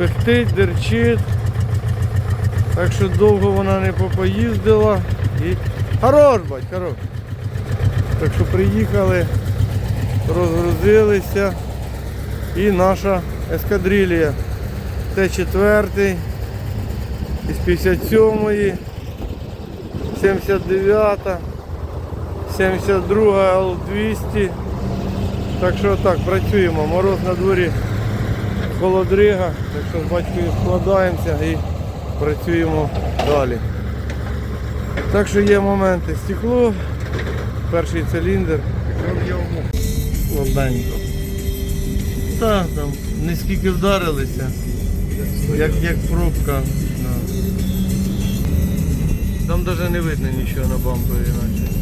пихтить, дерчить. Так що довго вона не попоїздила. І... Хорош, бать, хорош. Так що приїхали, розгрузилися. І наша ескадрилія. Т4 із 57-ї, 79-та, 72 Л200. Так що так, працюємо. Мороз на дворі холодрига, так що з батькою складаємося і працюємо далі. Так що є моменти. Стекло, перший циліндр. Слабенько. Так, там не скільки вдарилися, як, як пробка. Там навіть не видно нічого на бампері наче.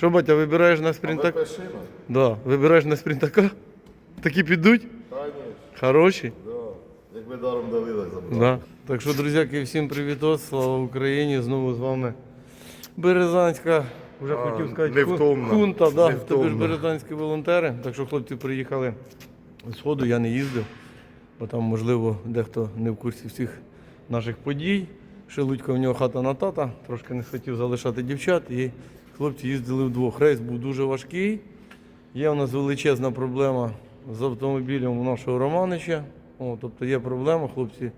Що, батя, вибираєш на спринтак? Да, вибираєш на спринтака? Такі підуть? Хороші? да. Якби даром дали, так забрали. Да. Так що, друзяки, всім привітос, слава Україні! Знову з вами Березанська, вже А, хотів сказати, невтомна. хун- хунта, да. Тобі ж березанські волонтери. Так що хлопці приїхали з сходу, я не їздив, бо там, можливо, дехто не в курсі всіх наших подій. Шелудько в нього хата на тата, трошки не хотів залишати дівчат, і хлопці їздили вдвох. Рейс був дуже важкий. Є у нас величезна проблема з автомобілем у нашого Романича. О, тобто є проблема, хлопці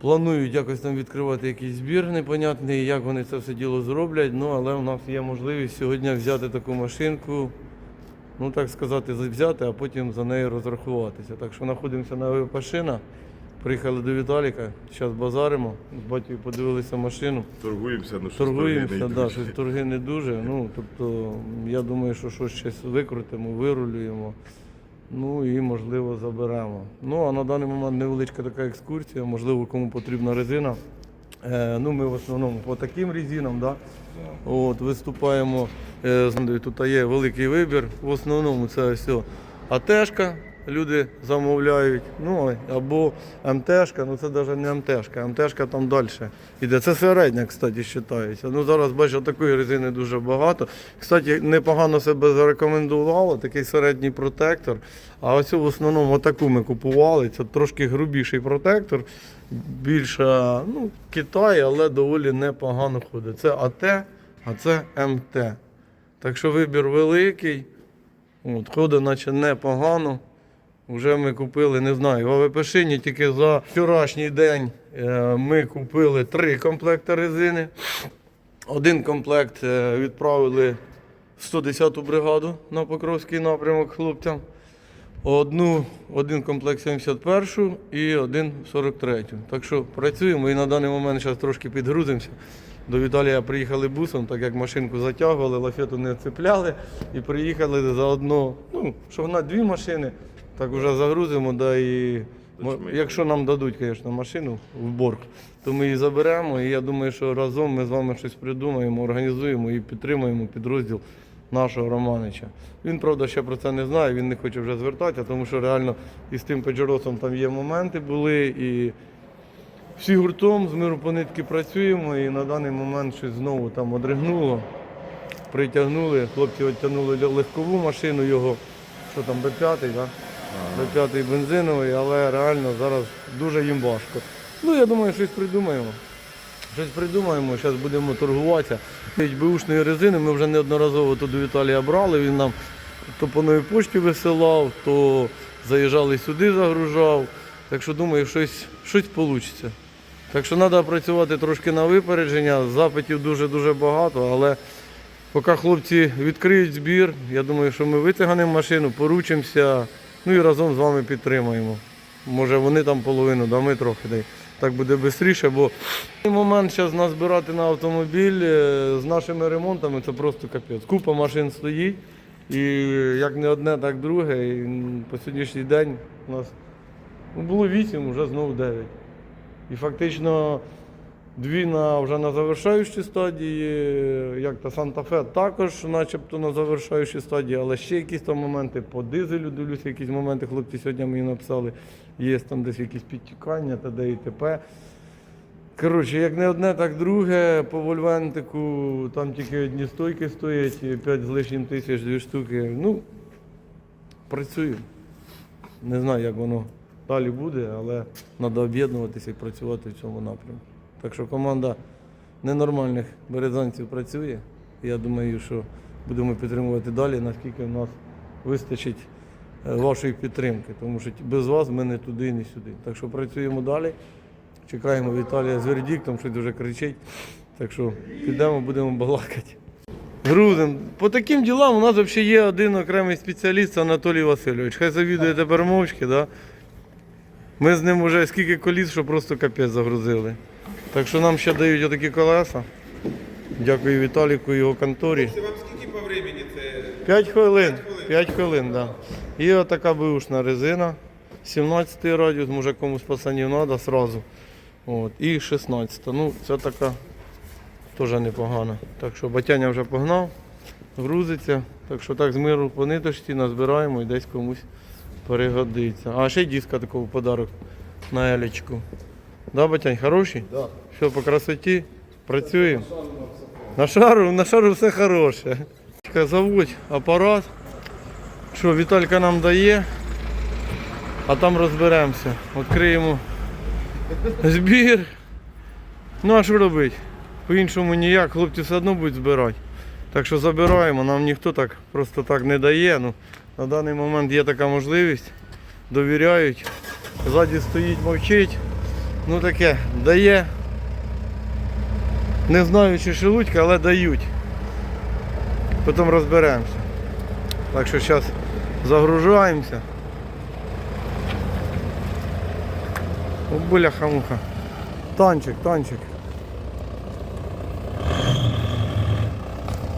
планують якось там відкривати якийсь збір непонятний, як вони це все діло зроблять. Ну, але у нас є можливість сьогодні взяти таку машинку, ну так сказати, взяти, а потім за нею розрахуватися. Так що знаходимося на Випашина. Приїхали до Віталіка, зараз базаримо, з батькою подивилися машину. Торгуємося, ну що Торгуємося, да, щось торги не дуже. Ну, тобто, я думаю, що щось щось викрутимо, вирулюємо. Ну і можливо заберемо. Ну а на даний момент невеличка така екскурсія, можливо, кому потрібна резина. Е, ну, ми в основному по таким резинам, да? От, виступаємо. Е, з тут є великий вибір. В основному це все АТшка, люди замовляють. Ну або МТшка, ну це навіть не МТшка, МТшка там далі. Іде. Це середня, кстати, вважається. Ну зараз бачу, такої резини дуже багато. Кстати, непогано себе зарекомендувало, такий середній протектор. А ось в основному таку ми купували. Це трошки грубіший протектор. Більше, ну, Китай, але доволі непогано ходить. Це АТ, а це МТ. Так що вибір великий. От, ходить, наче непогано. Вже ми купили, не знаю, в АВПшині тільки за вчорашній день е, ми купили три комплекти резини. Один комплект е, відправили в 110-ту бригаду на Покровський напрямок хлопцям. Одну, один комплект 71 і один 43. Так що працюємо і на даний момент зараз трошки підгрузимося. До Віталія приїхали бусом, так як машинку затягували, лафету не цепляли і приїхали заодно, ну, що на дві машини, так вже загрузимо, да, і якщо нам дадуть, звісно, машину в борг, то ми її заберемо. І я думаю, що разом ми з вами щось придумаємо, організуємо і підтримуємо підрозділ нашого Романича. Він, правда, ще про це не знає, він не хоче вже звертатися, тому що реально із тим Педжеросом там є моменти були. І всі гуртом з миру по нитки працюємо і на даний момент щось знову там одригнуло. Притягнули, хлопці відтягнули легкову машину його, що там Б5, да? Б5 бензиновий, але реально зараз дуже їм важко. Ну, я думаю, щось придумаємо. Щось придумаємо, зараз будемо торгуватися. Бушної резини ми вже неодноразово тут до Віталія брали, він нам то по новій пошті висилав, то заїжджали сюди, загружав. Так що думаю, щось, щось вийде. Так що треба працювати трошки на випередження. Запитів дуже-дуже багато, але поки хлопці відкриють збір, я думаю, що ми витяганемо машину, поручимося, ну і разом з вами підтримаємо. Може вони там половину, да ми трохи дай. Так буде швидше, бо момент зараз назбирати на автомобіль е, з нашими ремонтами це просто капець. Купа машин стоїть. І як не одне, так друге. І по сьогоднішній день у нас ну, було 8, вже знову 9. І фактично дві на, вже на завершаючій стадії, як та Санта-Фе також начебто на завершаючій стадії, але ще якісь там моменти по дизелю, дивлюся, якісь моменти хлопці сьогодні мені написали, є там десь якісь підтікання та де і т.п. Коротше, як не одне, так друге. По вольвентику там тільки одні стойки стоять, 5 з лишнім тисяч, дві штуки. Ну, працюю. Не знаю, як воно далі буде, але треба об'єднуватися і працювати в цьому напрямку. Так що команда ненормальних березанців працює. Я думаю, що будемо підтримувати далі, наскільки в нас вистачить е, вашої підтримки. Тому що без вас ми не туди, не сюди. Так що працюємо далі. Чекаємо Віталія з вердиктом, щось дуже кричить. Так що підемо, будемо балакати. Грузим. По таким ділам у нас взагалі є один окремий спеціаліст Анатолій Васильович. Хай завідує тепер мовчки, да? Ми з ним вже скільки коліс, що просто капець загрузили. Так що нам ще дають отакі колеса. Дякую Віталіку і його конторі. Це вам скільки по времени це? 5 хвилин. 5 хвилин, так. Да. І отака бушна резина. 17 радіус, може комусь пацанів треба сразу. От. І 16. Ну, це така теж непогана. Так що батяня вже погнав, грузиться. Так що так з миру по ниточці назбираємо і десь комусь перегодиться. А ще й диска такого подарок на елечку. Да, батянь, хороший? Да. Все по красоті. Працюємо. На шару, на шару все хороше. Заводь апарат. Що Віталька нам дає, а там розберемося. Відкриємо збір. Ну а що робити? По-іншому ніяк, хлопці все одно будуть збирати. Так що забираємо, нам ніхто так просто так не дає. Ну, на даний момент є така можливість. Довіряють. Ззаді стоїть, мовчить. Ну таке, дає. Не знаю, чи шелудька, але дають. Потім розберемося. Так що зараз загружаємося. О, бляха-муха. Танчик, танчик.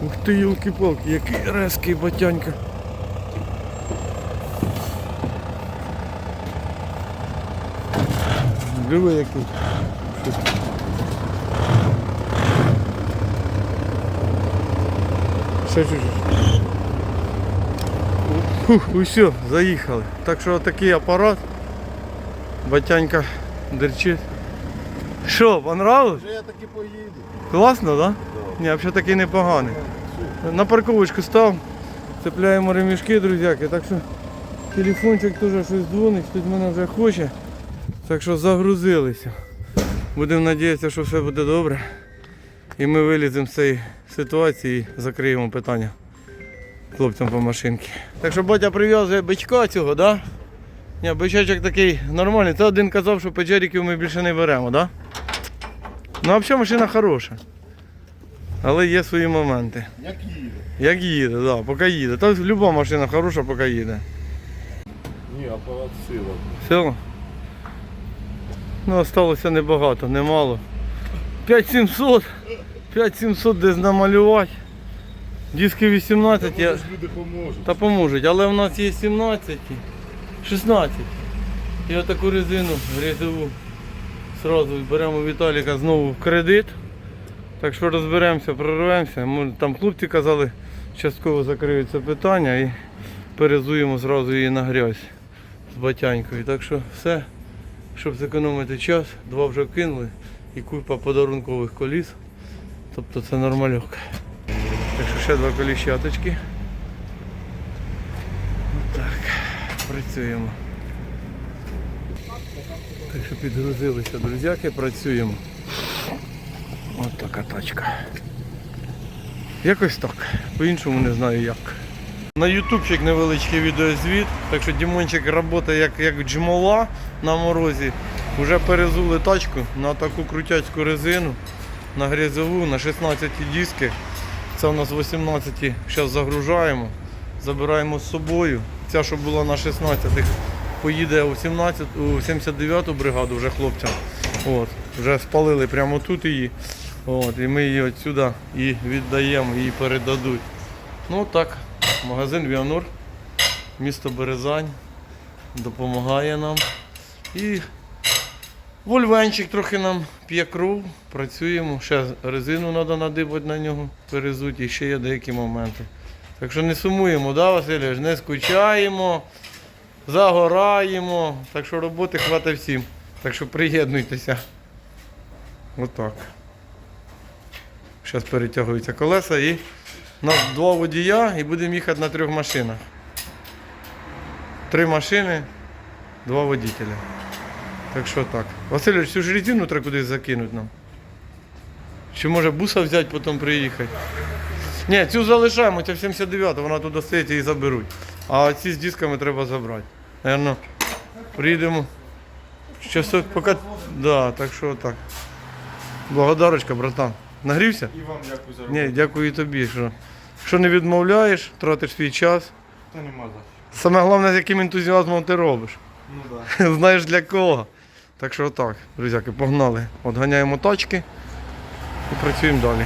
Ух ти, елки-палки, який резкий батянька. Диви який. Ще чуть-чуть. Фух, усе, заїхали. Так що такий апарат. Батянька дерчить. Що, понравилось? Вже я таки поїду. Класно, так? Да? Ні, взагалі такий непоганий. На парковочку став, цепляємо ремішки, друзяки. Так що телефончик теж щось дзвонить, хтось мене вже хоче. Так що загрузилися. Будемо сподіватися, що все буде добре. І ми виліземо з цієї ситуації і закриємо питання хлопцям по машинці. Так що батя прив'язує бичка цього, так? Да? Ні, бичачок такий нормальний. Це один казав, що печеріків ми більше не беремо, так? Да? Ну а взагалі машина хороша. Але є свої моменти. Як їде? Як їде, так, да, поки їде. Та люба машина хороша, поки їде. Ні, апарат сила. Все. Ну, осталося небагато, немало. 5700. 5700 десь намалювати. Диски 18. Я... Може, люди поможуть. Та поможуть, але в нас є 17, 16. І отаку резину грязову сразу беремо Віталіка знову в кредит. Так що розберемося, прорвемося. Може, Там хлопці казали, частково закриють це питання і перезуємо зразу її на грязь з батянькою. Так що все, щоб зекономити час, два вже кинули і купа подарункових коліс. Тобто це нормальок. Так що ще два коліщаточки. Так, працюємо. Так що підгрузилися, друзяки, працюємо. От така тачка. Якось так. По-іншому не знаю як. На ютубчик невеличкий відеозвіт. Так що Дімончик працює як, як джмола на морозі. Уже перезули тачку на таку крутяцьку резину, на грязову, на 16 диски. Це у нас 18 зараз загружаємо, забираємо з собою. Ця, що була на 16 поїде у 17, у 79-ту бригаду вже хлопцям. От, вже спалили прямо тут її. От, і ми її отсюди і віддаємо, її передадуть. Ну так, магазин Віанур, місто Березань допомагає нам. І Вольвенчик трохи нам п'є кров, працюємо. Ще резину треба надибати на нього, перезуть, і ще є деякі моменти. Так що не сумуємо, да, Васильович? Не скучаємо, загораємо. Так що роботи хватить всім. Так що приєднуйтеся. Отак. Зараз перетягуються колеса і у нас два водія і будемо їхати на трьох машинах. Три машини, два водителя. Так що так. Васильович, цю ж резину треба кудись закинути нам. Чи може буса взяти, потім приїхати? Ні, цю залишаємо, ця 79 вона туди стоїть і заберуть. А ці з дисками треба забрати. Наверно, приїдемо. Часок поки. Да, так що так. Благодарочка, братан. Нагрівся? І вам дякую за роботу. Ні, дякую і тобі. Що, що не відмовляєш, тратиш свій час. Та нема за. Саме головне, з яким ентузіазмом ти робиш. Ну да. Знаєш для кого. Так що так, друзяки, погнали. От ганяємо тачки і працюємо далі.